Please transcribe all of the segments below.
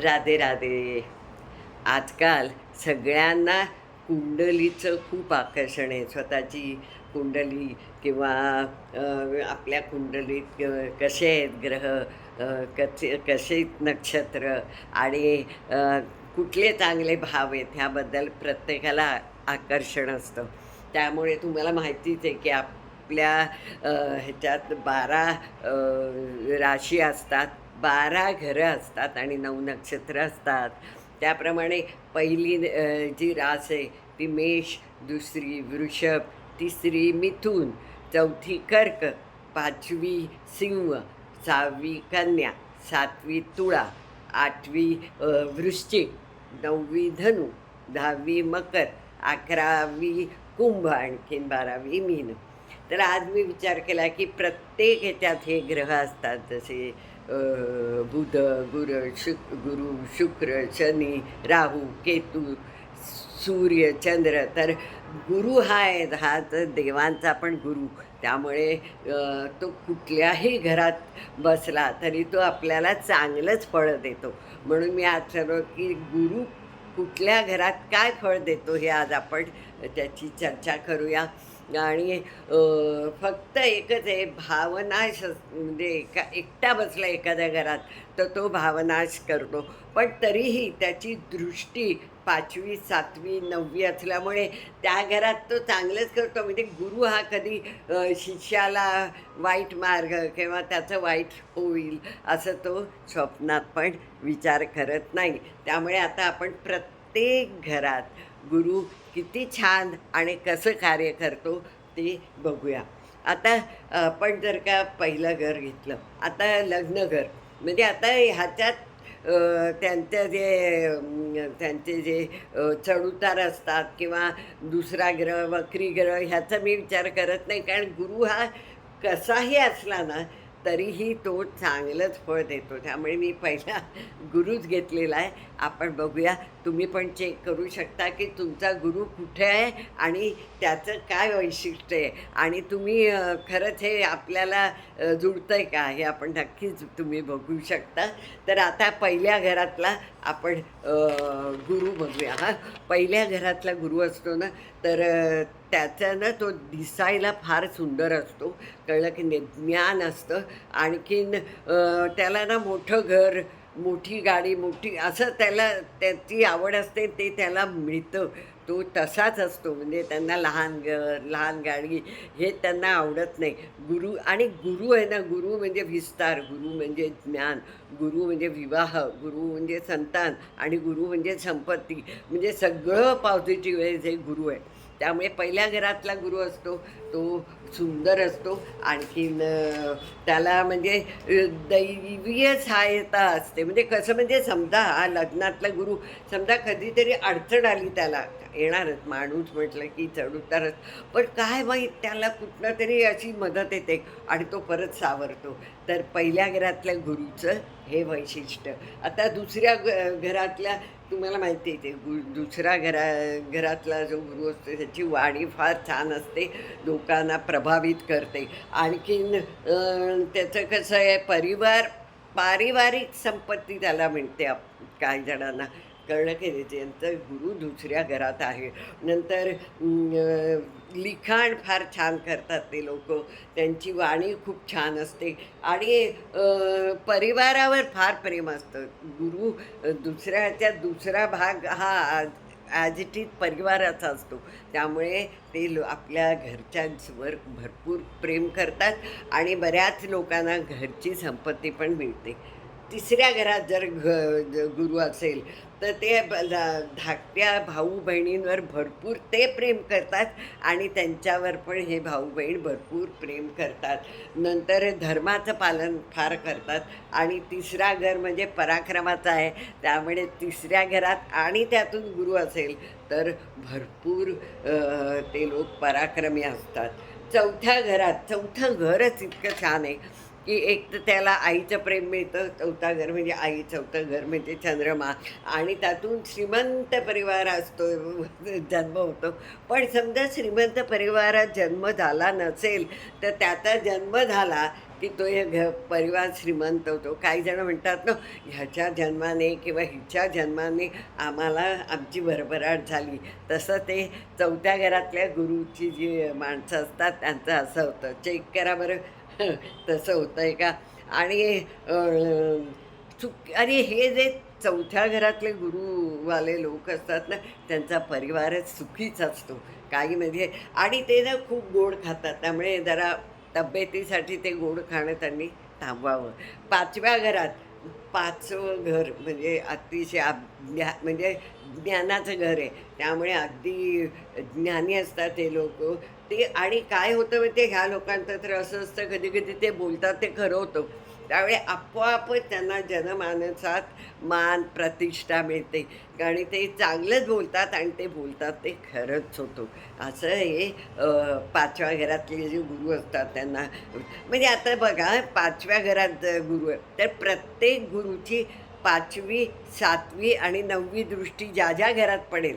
राधे राधे. आजकाल सगळ्यांना कुंडलीचं खूप आकर्षण आहे. स्वतःची कुंडली किंवा आपल्या कुंडलीत कसे आहेत ग्रह कसे कसे नक्षत्र आणि कुठले चांगले भाव आहेत ह्याबद्दल प्रत्येकाला आकर्षण असतं. त्यामुळे तुम्हाला माहितीच आहे की आपल्या ह्याच्यात बारा राशी असतात. बारा घरं असतात आणि नऊ नक्षत्र असतात. त्याप्रमाणे पहिली जी रास आहे ती मेष दुसरी वृषभ तिसरी मिथून चौथी कर्क पाचवी सिंह सहावी कन्या सातवी तुळा आठवी वृश्चिक नववी धनु दहावी मकर अकरावी कुंभ आणखीन बारावी मीन. तर आज मी विचार केला की प्रत्येक ह्याच्यात हे ग्रह असतात. जसे बुध गुर शुक गुरु शुक्र शनी राहू केतू सूर्य चंद्र तर गुरु हा आहे हा तर देवांचा पण गुरु. त्यामुळे तो कुठल्याही घरात बसला तरी तो आपल्याला चांगलंच फळ देतो. म्हणून मी आज सर्व की गुरु कुठल्या घरात काय फळ देतो हे आज आपण त्याची चर्चा करूया. आणि फक्त एकच आहे भावनाश अस- म्हणजे एका एकटा बसला एखाद्या घरात तर तो भावनाश करतो. पण तरीही त्याची दृष्टी पाचवी सातवी नववी असल्यामुळे त्या घरात तो चांगलंच करतो. म्हणजे गुरु हा कधी शिष्याला वाईट मार्ग किंवा त्याचं वाईट होईल असं तो स्वप्नात पण विचार करत नाही. त्यामुळे आता आपण प्रत्येक घरात गुरु किती छान आणि कसं कार्य करतो ते बघूया. आता आपण जर का पहिलं घर घेतलं आता लग्न घर म्हणजे आता ह्याच्यात त्यांचं जे त्यांचे जे चढउतार असतात किंवा दुसरा ग्रह वक्री ग्रह ह्याचा मी विचार करत नाही कारण गुरु हा कसाही असला ना तरीही तो चांगलंच फळ देतो. त्यामुळे मी पहिला गुरुच घेतलेला आहे. आपण बघूया. तुम्ही पण चेक करू शकता की तुमचा गुरु कुठे आहे आणि त्याचं काय वैशिष्ट्य आहे. आणि तुम्ही खरंच हे आपल्याला जुळतं आहे का हे आपण नक्कीच तुम्ही बघू शकता. तर आता पहिल्या घरातला आपण गुरु बघूया हा. पहिल्या घरातला गुरु असतो ना तर त्याच्यानं त्याचा ना तो दिसायला फार सुंदर असतो. कळलं की ज्ञान असतं. आणखीन त्याला ना मोठं घर मोठी गाडी मोठी असं त्याला त्याची आवड असते ते त्याला मिळतं. तो तसाच असतो. म्हणजे त्यांना लहान ग लहान गाडी हे त्यांना आवडत नाही. गुरु आणि गुरु आहे ना गुरु म्हणजे विस्तार गुरु म्हणजे ज्ञान गुरु म्हणजे विवाह गुरु म्हणजे संतान आणि गुरु म्हणजे संपत्ती. म्हणजे सगळं पावतीची वेळेस हे गुरु आहे. त्यामुळे पहिल्या घरातला गुरु असतो तो सुंदर असतो. आणखीन त्याला म्हणजे दैवीय सहायता असते. म्हणजे कसं म्हणजे समजा हा लग्नातला गुरु समजा कधीतरी अडचण आली त्याला येणारच माणूस म्हटलं की चढउतारच पण काय माहीत त्याला कुठनं तरी अशी मदत येते आणि तो परत सावरतो. तर पहिल्या घरातल्या गुरुचं हे वैशिष्ट्य. आता दुसऱ्या घरातल्या तुम्हाला माहिती आहे ते गु दुसरा घरा घरातला जो गुरु असतो त्याची वाणी फार छान असते. लोकांना प्र प्रभावित करते. आणखीन त्याचं कसं आहे परिवार पारिवारिक संपत्ती त्याला मिळते आप काही जणांना. कळलं की त्यांचं गुरु दुसऱ्या घरात आहे. नंतर लिखाण फार छान करतात ते लोक. त्यांची वाणी खूप छान असते. आणि परिवारावर फार प्रेम असतं. गुरु दुसऱ्याच्या दुसरा भाग हा ॲज इट इज परिवाराचा असतो. त्यामुळे ते लो आपल्या घरच्यांवर भरपूर प्रेम करतात आणि बऱ्याच लोकांना घरची संपत्ती पण मिळते. तिसऱ्या घरात जर घ गुरु असेल तर ते धाकट्या भाऊ बहिणींवर भरपूर ते प्रेम करतात आणि त्यांच्यावर पण हे भाऊ बहीण भरपूर प्रेम करतात. नंतर धर्माचं पालन फार करतात आणि तिसरा घर म्हणजे पराक्रमाचा आहे. त्यामुळे तिसऱ्या घरात आणि त्यातून गुरु असेल तर भरपूर ते लोक पराक्रमी असतात. चौथ्या घरात चौथं घरच इतकं छान आहे. की एक तर त्याला आईचं प्रेम मिळतं चौथा घर म्हणजे आई चौथं घर म्हणजे चंद्रमा. आणि त्यातून श्रीमंत परिवार असतो जन्म होतो. पण समजा श्रीमंत परिवारात जन्म झाला नसेल तर त्याचा जन्म झाला की तो हे घ परिवार श्रीमंत होतो. काही जण म्हणतात ना ह्याच्या जन्माने किंवा हिच्या जन्माने आम्हाला आमची भरभराट झाली. तसं ते चौथ्या घरातल्या गुरुची जी माणसं असतात त्यांचं असं होतं. चेक करा बरं. तसं होतं आहे का? आणि चुक अरे हे जे चौथ्या घरातले गुरुवाले लोक असतात ना त्यांचा परिवारच सुखीच असतो काही म्हणजे. आणि ते ना खूप गोड खातात त्यामुळे जरा तब्येतीसाठी ते गोड खाणं त्यांनी थांबवावं. पाचव्या घरात पाचवं घर म्हणजे अतिशय ज्ञा म्हणजे ज्ञानाचं घर आहे. त्यामुळे अगदी ज्ञानी असतात ते लोक. ते आणि काय होतं म्हणजे ह्या लोकांचं तर असं असतं कधी कधी ते बोलतात ते खरं होतं. त्यावेळी आपोआपच त्यांना जनमानसात मान प्रतिष्ठा मिळते. आणि ते चांगलंच बोलतात आणि ते बोलतात ते खरंच होतं. असं हे पाचव्या घरातले जे गुरु असतात त्यांना. म्हणजे आता बघा पाचव्या घरात जर गुरु आहे, तर प्रत्येक गुरुची पाचवी सातवी आणि नववी दृष्टी ज्या ज्या घरात पडेल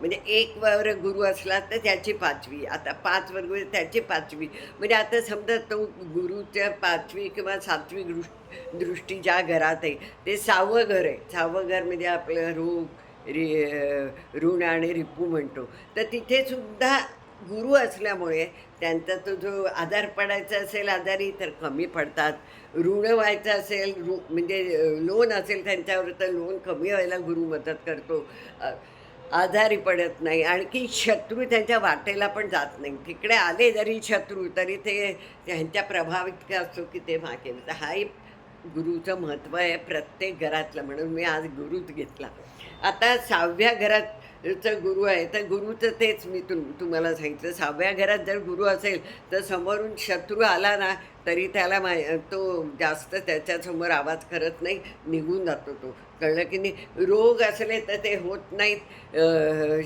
म्हणजे एक वर गुरु असला तर त्याची पाचवी आता पाच वर्ग त्याची पाचवी. म्हणजे आता समजा तो गुरुच्या पाचवी किंवा सातवी दृष् दृष्टी ज्या घरात आहे ते सहावं घर आहे. सहावं घर म्हणजे आपलं रोग रि ऋण आणि रिपू म्हणतो. तर तिथेसुद्धा गुरु असल्यामुळे त्यांचा तो जो आजार पडायचा असेल आजारी तर कमी पडतात. ऋण व्हायचं असेल ऋ म्हणजे लोन असेल त्यांच्यावर तर लोन कमी व्हायला गुरु मदत करतो. आजारी पडत नाही. आणखी शत्रू त्यांच्या वाटेला पण जात नाही. तिकडे आले जरी शत्रू तरी ते त्यांच्या प्रभाव इतका असतो की ते मागे तर हा एक गुरुचं महत्त्व आहे प्रत्येक घरातलं. म्हणून मी आज गुरुच घेतला. आता सहाव्या घरातचं गुरु आहे तर गुरुचं तेच मी तुम तुम्हाला सांगितलं. सहाव्या घरात जर गुरु असेल तर समोरून शत्रू आला ना तरी त्याला मा तो जास्त त्याच्यासमोर आवाज करत नाही निघून जातो तो. कळलं की नाही? रोग असले तर ते होत नाहीत.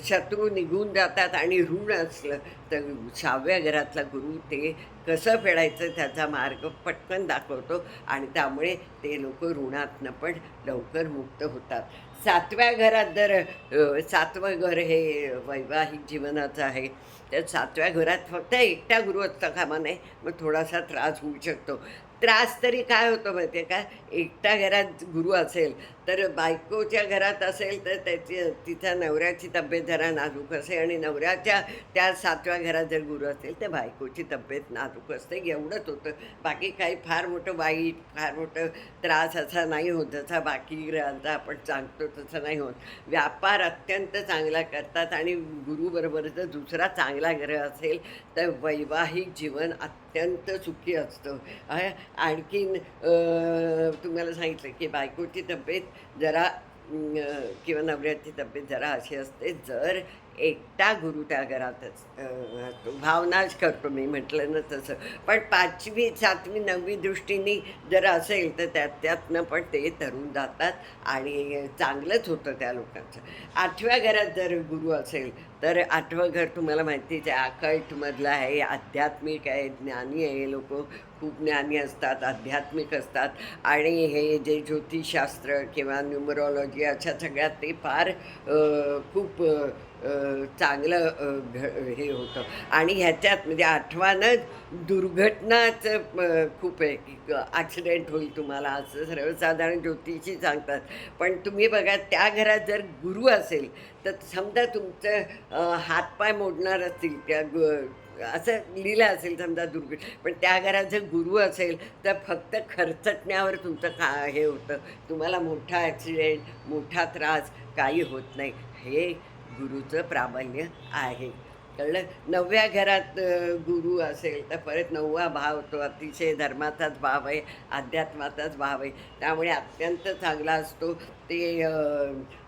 शत्रू निघून जातात आणि ऋण असलं तर सहाव्या घरातला गुरु ते कसं फेडायचं त्याचा मार्ग पटकन दाखवतो आणि त्यामुळे ते लोक ऋणातनं पण लवकर मुक्त होतात. सातव्या घरात जर सातवं घर हे वैवाहिक जीवनाचं आहे तर सातव्या घरात फक्त एकटा गुरु असता कामा नाही मग थोडासा त्रास होऊ शकतो. त्रास तरी काय होतो माहिती आहे का? एकटा घरात गुरु असेल तर बायकोच्या घरात असेल तर त्याची तिच्या नवऱ्याची तब्येत जरा नाजूक असते आणि नवऱ्याच्या त्या सातव्या घरात जर गुरु असेल तर बायकोची तब्येत नाजूक असते एवढंच होतं. बाकी काही फार मोठं वाईट फार मोठं त्रास असा नाही होत जसा बाकी ग्रहांचा आपण सांगतो तसं नाही होत. व्यापार अत्यंत चांगला करतात आणि गुरुबरोबर जर दुसरा चांगला ग्रह असेल तर वैवाहिक जीवन अत्यंत सुखी असतं. आणखीन तुम्हाला सांगितलं की बायकोची तब्येत जरा किंवा नवऱ्याची तब्येत जरा अशी असते जर एकटा गुरु त्या घरातच. असतो भावनाच करतो मी म्हटलं ना तसं. पण पाचवी सातवी नववी दृष्टीने जर असेल तर त्यात त्यातनं पण ते तरून जातात आणि चांगलंच होतं त्या लोकांचं. आठव्या घरात जर गुरु असेल तर आठवं घर तुम्हाला माहितीच आहे आकल्टमधलं आहे आध्यात्मिक आहे ज्ञानी आहे लोक. खूप ज्ञानी असतात आध्यात्मिक असतात. आणि हे जे ज्योतिषशास्त्र किंवा न्युमरॉलॉजी अशा सगळ्यात ते फार खूप चांगलं घ हे होतं. आणि ह्याच्यात म्हणजे आठवानं दुर्घटनाचं खूप आहे. की ॲक्सिडेंट होईल तुम्हाला असं सर्वसाधारण ज्योतिषी सांगतात. पण तुम्ही बघा त्या घरात जर गुरु असेल तर समजा तुमचं हातपाय मोडणार असतील त्या गु असं लिहिलं असेल समजा दुर्घट पण त्या घरात जर गुरु असेल तर फक्त खर्चटण्यावर तुमचं का हे होतं. तुम्हाला मोठा ॲक्सिडेंट मोठा त्रास काही होत नाही. हे गुरुचं प्राबल्य आहे. कळलं नवव्या घरात गुरु असेल तर परत नववा भाव तो अतिशय धर्माचाच भाव आहे अध्यात्माचाच भाव आहे. त्यामुळे अत्यंत चांगला असतो. ते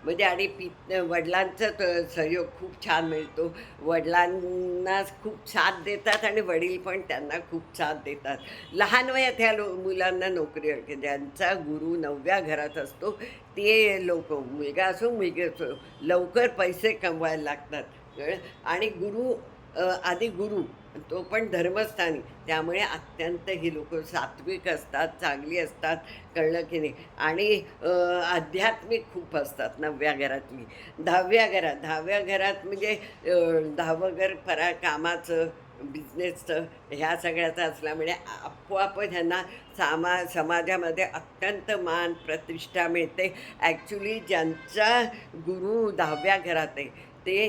म्हणजे आणि पि वडिलांचं सहयोग खूप छान मिळतो. वडिलांना खूप साथ देतात आणि वडील पण त्यांना खूप साथ देतात. लहान वयात ह्या लो मुलांना नोकरी ज्यांचा गुरु नवव्या घरात असतो ते लोक मुलगा असो मुलगी असो लवकर पैसे कमवायला लागतात. आणि गुरु आधी गुरु तो पण धर्मस्थानी. त्यामुळे अत्यंत ही लोक सात्विक असतात चांगली असतात कळलं की नाही? आणि आध्यात्मिक खूप असतात नवव्या घरातली. दहाव्या घरात दहाव्या घरात म्हणजे दहावं घर फरा कामाचं बिझनेसचं ह्या सगळ्याचं असल्यामुळे आपोआप ह्यांना सामा समाजामध्ये अत्यंत मान प्रतिष्ठा मिळते. ॲक्च्युली ज्यांचा गुरु दहाव्या घरात आहे ते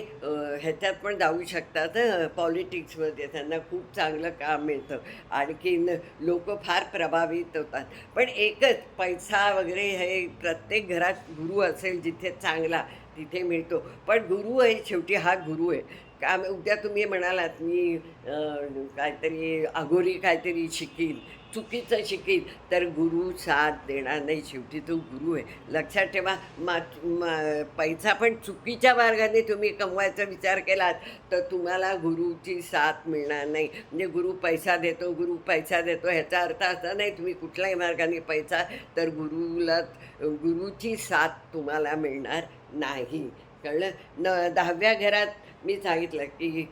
ह्याच्यात पण जाऊ शकतात पॉलिटिक्समध्ये. त्यांना खूप चांगलं काम मिळतं. आणखीन लोक फार प्रभावित होतात. पण एकच पैसा वगैरे हे प्रत्येक घरात गुरु असेल जिथे चांगला तिथे मिळतो. पण गुरु आहे शेवटी हा गुरु आहे. का उद्या तुम्ही म्हणालात मी काहीतरी अघोरी काहीतरी शिकील चुकीचं शिकील तर गुरु साथ देणार नाही. शेवटी तो गुरु आहे. लक्षात ठेवा मा मा- पैसा पण चुकीच्या मार्गाने तुम्ही कमवायचा विचार केलात तर तुम्हाला गुरुची साथ मिळणार नाही. म्हणजे गुरु पैसा देतो गुरु पैसा देतो ह्याचा अर्थ असा नाही तुम्ही कुठल्याही मार्गाने पैसा तर गुरुला गुरुची साथ तुम्हाला मिळणार नाही. कळलं? न दहाव्या घरात मी सांगितलं की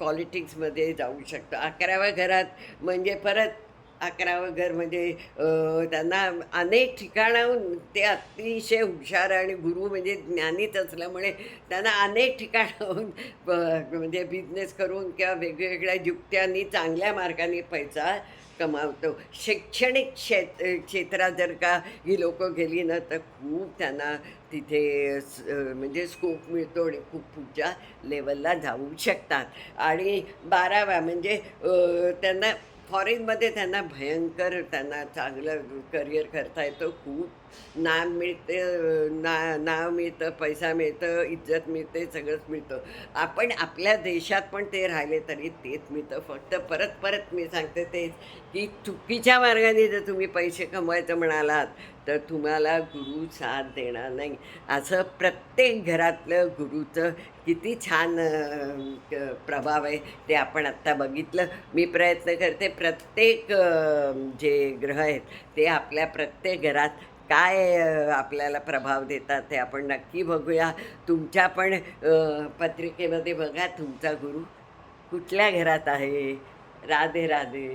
पॉलिटिक्समध्ये जाऊ शकतो. अकराव्या घरात म्हणजे परत अकरावं घर म्हणजे त्यांना अनेक ठिकाणाहून ते अतिशय हुशार आणि गुरु म्हणजे ज्ञानीच असल्यामुळे त्यांना अनेक ठिकाणाहून म्हणजे बिझनेस करून किंवा वेगवेगळ्या युक्त्यांनी चांगल्या मार्गाने पैसा कमावतो. शैक्षणिक क्षेत क्षेत्रात जर का ही लोकं गेली ना तर खूप त्यांना तिथे म्हणजे स्कोप मिळतो आणि खूप पुढच्या लेवलला जाऊ शकतात. आणि बाराव्या म्हणजे त्यांना फॉरेनमध्ये त्यांना भयंकर त्यांना चांगलं करिअर करता येतं. खूप नाम मिळते ना नाव मिळतं पैसा मिळतं इज्जत मिळते सगळंच मिळतं. आपण आपल्या देशात पण ते राहिले तरी तेच मिळतं. फक्त परत परत मी सांगते तेच की चुकीच्या मार्गाने जर तुम्ही पैसे कमवायचं म्हणालात तर तुम्हाला गुरु साथ देणार नाही. असं प्रत्येक घरातलं गुरुचं किती छान प्रभाव आहे ते आपण आत्ता बघितलं. मी प्रयत्न करते प्रत्येक जे ग्रह आहेत ते आपल्या प्रत्येक घरात काय आपल्याला प्रभाव देतात ते आपण नक्की बघूया. तुमच्या पण पत्रिकेमध्ये बघा तुमचा गुरु कुठल्या घरात आहे? राधे राधे.